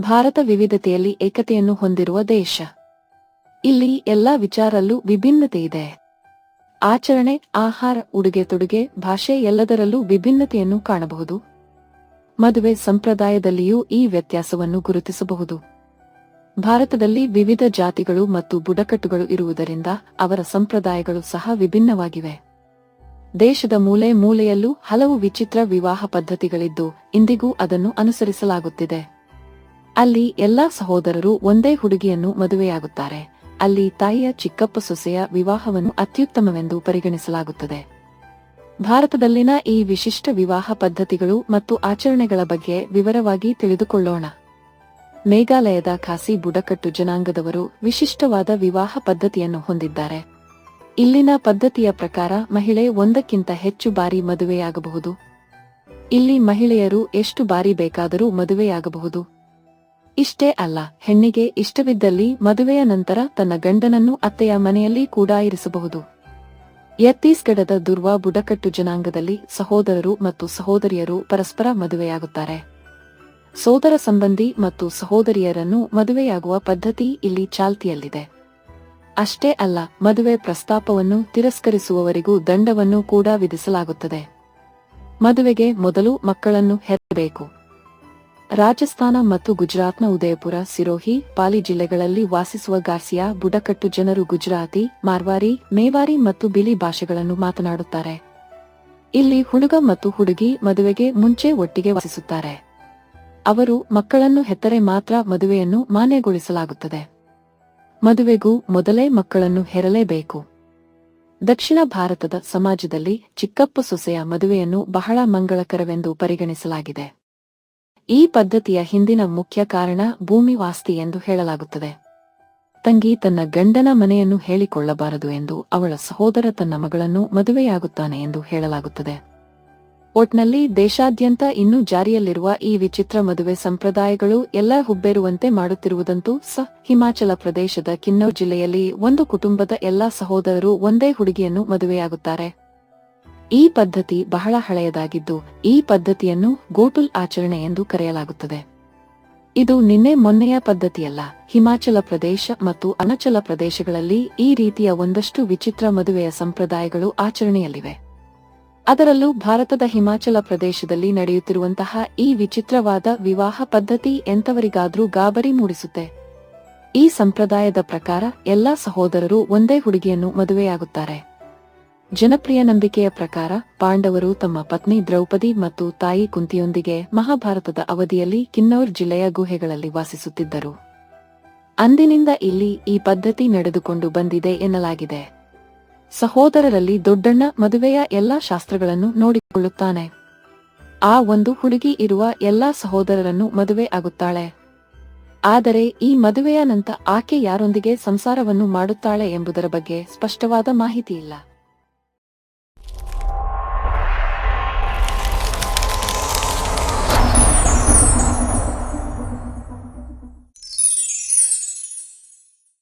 ಭಾರತ ವಿವಿಧತೆಯಲ್ಲಿ ಏಕತೆಯನ್ನು ಹೊಂದಿರುವ ದೇಶ. ಇಲ್ಲಿ ಎಲ್ಲ ವಿಚಾರಲ್ಲೂ ವಿಭಿನ್ನತೆ ಇದೆ. ಆಚರಣೆ, ಆಹಾರ, ಉಡುಗೆ ತೊಡುಗೆ, ಭಾಷೆ ಎಲ್ಲದರಲ್ಲೂ ವಿಭಿನ್ನತೆಯನ್ನು ಕಾಣಬಹುದು. ಮದುವೆ ಸಂಪ್ರದಾಯದಲ್ಲಿಯೂ ಈ ವ್ಯತ್ಯಾಸವನ್ನು ಗುರುತಿಸಬಹುದು. ಭಾರತದಲ್ಲಿ ವಿವಿಧ ಜಾತಿಗಳು ಮತ್ತು ಬುಡಕಟ್ಟುಗಳು ಇರುವುದರಿಂದ ಅವರ ಸಂಪ್ರದಾಯಗಳು ಸಹ ವಿಭಿನ್ನವಾಗಿವೆ. ದೇಶದ ಮೂಲೆ ಮೂಲೆಯಲ್ಲೂ ಹಲವು ವಿಚಿತ್ರ ವಿವಾಹ ಪದ್ಧತಿಗಳಿದ್ದು ಇಂದಿಗೂ ಅದನ್ನು ಅನುಸರಿಸಲಾಗುತ್ತಿದೆ. ಅಲ್ಲಿ ಎಲ್ಲಾ ಸಹೋದರರು ಒಂದೇ ಹುಡುಗಿಯನ್ನು ಮದುವೆಯಾಗುತ್ತಾರೆ. ಅಲ್ಲಿ ತಾಯಿಯ ಚಿಕ್ಕಪ್ಪ ಸೊಸೆಯ ವಿವಾಹವನ್ನು ಅತ್ಯುತ್ತಮವೆಂದು ಪರಿಗಣಿಸಲಾಗುತ್ತದೆ. ಭಾರತದಲ್ಲಿನ ಈ ವಿಶಿಷ್ಟ ವಿವಾಹ ಪದ್ಧತಿಗಳು ಮತ್ತು ಆಚರಣೆಗಳ ಬಗ್ಗೆ ವಿವರವಾಗಿ ತಿಳಿದುಕೊಳ್ಳೋಣ. ಮೇಘಾಲಯದ ಖಾಸಿ ಬುಡಕಟ್ಟು ಜನಾಂಗದವರು ವಿಶಿಷ್ಟವಾದ ವಿವಾಹ ಪದ್ಧತಿಯನ್ನು ಹೊಂದಿದ್ದಾರೆ. ಇಲ್ಲಿನ ಪದ್ಧತಿಯ ಪ್ರಕಾರ ಮಹಿಳೆ ಒಂದಕ್ಕಿಂತ ಹೆಚ್ಚು ಬಾರಿ ಮದುವೆಯಾಗಬಹುದು. ಇಲ್ಲಿ ಮಹಿಳೆಯರು ಎಷ್ಟು ಬಾರಿ ಬೇಕಾದರೂ ಮದುವೆಯಾಗಬಹುದು. ಇಷ್ಟೇ ಅಲ್ಲ, ಹೆಣ್ಣಿಗೆ ಇಷ್ಟವಿದ್ದಲ್ಲಿ ಮದುವೆಯ ನಂತರ ತನ್ನ ಗಂಡನನ್ನು ಅತ್ತೆಯ ಮನೆಯಲ್ಲಿ ಕೂಡ ಇರಿಸಬಹುದು. ಛತ್ತೀಸ್ಗಢದ ದುರ್ವಾ ಬುಡಕಟ್ಟು ಜನಾಂಗದಲ್ಲಿ ಸಹೋದರರು ಮತ್ತು ಸಹೋದರಿಯರು ಪರಸ್ಪರ ಮದುವೆಯಾಗುತ್ತಾರೆ. ಸೋದರ ಸಂಬಂಧಿ ಮತ್ತು ಸಹೋದರಿಯರನ್ನು ಮದುವೆಯಾಗುವ ಪದ್ಧತಿ ಇಲ್ಲಿ ಚಾಲ್ತಿಯಲ್ಲಿದೆ. ಅಷ್ಟೇ ಅಲ್ಲ, ಮದುವೆ ಪ್ರಸ್ತಾಪವನ್ನು ತಿರಸ್ಕರಿಸುವವರಿಗೂ ದಂಡವನ್ನು ಕೂಡ ವಿಧಿಸಲಾಗುತ್ತದೆ. ಮದುವೆಗೆ ಮೊದಲು ಮಕ್ಕಳನ್ನು ಹೆರಬೇಕು ರಾಜಸ್ಥಾನ ಮತ್ತು ಗುಜರಾತ್ನ ಉದಯಪುರ, ಸಿರೋಹಿ, ಪಾಲಿ ಜಿಲ್ಲೆಗಳಲ್ಲಿ ವಾಸಿಸುವ ಗಾರ್ಸಿಯಾ, ಬುಡಕಟ್ಟು ಜನರು ಗುಜರಾತಿ, ಮಾರ್ವಾರಿ, ಮೇವಾರಿ ಮತ್ತು ಬಿಲಿ ಭಾಷೆಗಳನ್ನು ಮಾತನಾಡುತ್ತಾರೆ. ಇಲ್ಲಿ ಹುಡುಗ ಮತ್ತು ಹುಡುಗಿ ಮದುವೆಗೆ ಮುಂಚೆ ಒಟ್ಟಿಗೆ ವಾಸಿಸುತ್ತಾರೆ. ಅವರು ಮಕ್ಕಳನ್ನು ಹೆತ್ತರೆ ಮಾತ್ರ ಮದುವೆಯನ್ನು ಮಾನ್ಯಗೊಳಿಸಲಾಗುತ್ತದೆ. ಮದುವೆಗೂ ಮೊದಲೇ ಮಕ್ಕಳನ್ನು ಹೆರಲೇಬೇಕು. ದಕ್ಷಿಣ ಭಾರತದ ಸಮಾಜದಲ್ಲಿ ಚಿಕ್ಕಪ್ಪ ಸೊಸೆಯ ಮದುವೆಯನ್ನು ಬಹಳ ಮಂಗಳಕರವೆಂದು ಪರಿಗಣಿಸಲಾಗಿದೆ. ಈ ಪದ್ಧತಿಯ ಹಿಂದಿನ ಮುಖ್ಯ ಕಾರಣ ಭೂಮಿ ವಾಸ್ತಿ ಎಂದು ಹೇಳಲಾಗುತ್ತದೆ. ತಂಗಿ ತನ್ನ ಗಂಡನ ಮನೆಯನ್ನು ಹೇಳಿಕೊಳ್ಳಬಾರದು ಎಂದು ಅವಳ ಸಹೋದರ ತನ್ನ ಮಗಳನ್ನು ಮದುವೆಯಾಗುತ್ತಾನೆ ಎಂದು ಹೇಳಲಾಗುತ್ತದೆ. ಒಟ್ನಲ್ಲಿ ದೇಶಾದ್ಯಂತ ಇನ್ನೂ ಜಾರಿಯಲ್ಲಿರುವ ಈ ವಿಚಿತ್ರ ಮದುವೆ ಸಂಪ್ರದಾಯಗಳು ಎಲ್ಲ ಹುಬ್ಬೇರುವಂತೆ ಮಾಡುತ್ತಿರುವುದಂತೂ ಸ, ಹಿಮಾಚಲ ಪ್ರದೇಶದ ಕಿನ್ನೌರ್ ಜಿಲ್ಲೆಯಲ್ಲಿ ಒಂದು ಕುಟುಂಬದ ಎಲ್ಲಾ ಸಹೋದರರು ಒಂದೇ ಹುಡುಗಿಯನ್ನು ಮದುವೆಯಾಗುತ್ತಾರೆ. ಈ ಪದ್ಧತಿ ಬಹಳ ಹಳೆಯದಾಗಿದ್ದು ಈ ಪದ್ಧತಿಯನ್ನು ಗೋಟುಲ್ ಆಚರಣೆ ಎಂದು ಕರೆಯಲಾಗುತ್ತದೆ. ಇದು ನಿನ್ನೆ ಮೊನ್ನೆಯ ಪದ್ಧತಿಯಲ್ಲ. ಹಿಮಾಚಲ ಪ್ರದೇಶ ಮತ್ತು ಅರುಣಾಚಲ ಪ್ರದೇಶಗಳಲ್ಲಿ ಈ ರೀತಿಯ ಒಂದಷ್ಟು ವಿಚಿತ್ರ ಮದುವೆಯ ಸಂಪ್ರದಾಯಗಳು ಆಚರಣೆಯಲ್ಲಿವೆ. ಅದರಲ್ಲೂ ಭಾರತದ ಹಿಮಾಚಲ ಪ್ರದೇಶದಲ್ಲಿ ನಡೆಯುತ್ತಿರುವಂತಹ ಈ ವಿಚಿತ್ರವಾದ ವಿವಾಹ ಪದ್ಧತಿ ಎಂತವರಿಗಾದ್ರೂ ಗಾಬರಿ ಮೂಡಿಸುತ್ತೆ? ಈ ಸಂಪ್ರದಾಯದ ಪ್ರಕಾರ ಎಲ್ಲಾ ಸಹೋದರರು ಒಂದೇ ಹುಡುಗಿಯನ್ನು ಮದುವೆಯಾಗುತ್ತಾರೆ. ಜನಪ್ರಿಯ ನಂಬಿಕೆಯ ಪ್ರಕಾರ, ಪಾಂಡವರು ತಮ್ಮ ಪತ್ನಿ ದ್ರೌಪದಿ ಮತ್ತು ತಾಯಿ ಕುಂತಿಯೊಂದಿಗೆ ಮಹಾಭಾರತದ ಅವಧಿಯಲ್ಲಿ ಕಿನ್ನೌರ್ ಜಿಲ್ಲೆಯ ಗುಹೆಗಳಲ್ಲಿ ವಾಸಿಸುತ್ತಿದ್ದರು. ಅಂದಿನಿಂದ ಇಲ್ಲಿ ಈ ಪದ್ಧತಿ ನಡೆದುಕೊಂಡು ಬಂದಿದೆ ಎನ್ನಲಾಗಿದೆ. ಸಹೋದರರಲ್ಲಿ ದೊಡ್ಡಣ್ಣ ಮದುವೆಯ ಎಲ್ಲಾ ಶಾಸ್ತ್ರಗಳನ್ನು ನೋಡಿಕೊಳ್ಳುತ್ತಾನೆ. ಆ ಒಂದು ಹುಡುಗಿ ಇರುವ ಎಲ್ಲಾ ಸಹೋದರರನ್ನು ಮದುವೆ ಆಗುತ್ತಾಳೆ. ಆದರೆ ಈ ಮದುವೆಯ ನಂತರ ಆಕೆ ಯಾರೊಂದಿಗೆ ಸಂಸಾರವನ್ನು ಮಾಡುತ್ತಾಳೆ ಎಂಬುದರ ಬಗ್ಗೆ ಸ್ಪಷ್ಟವಾದ ಮಾಹಿತಿ ಇಲ್ಲ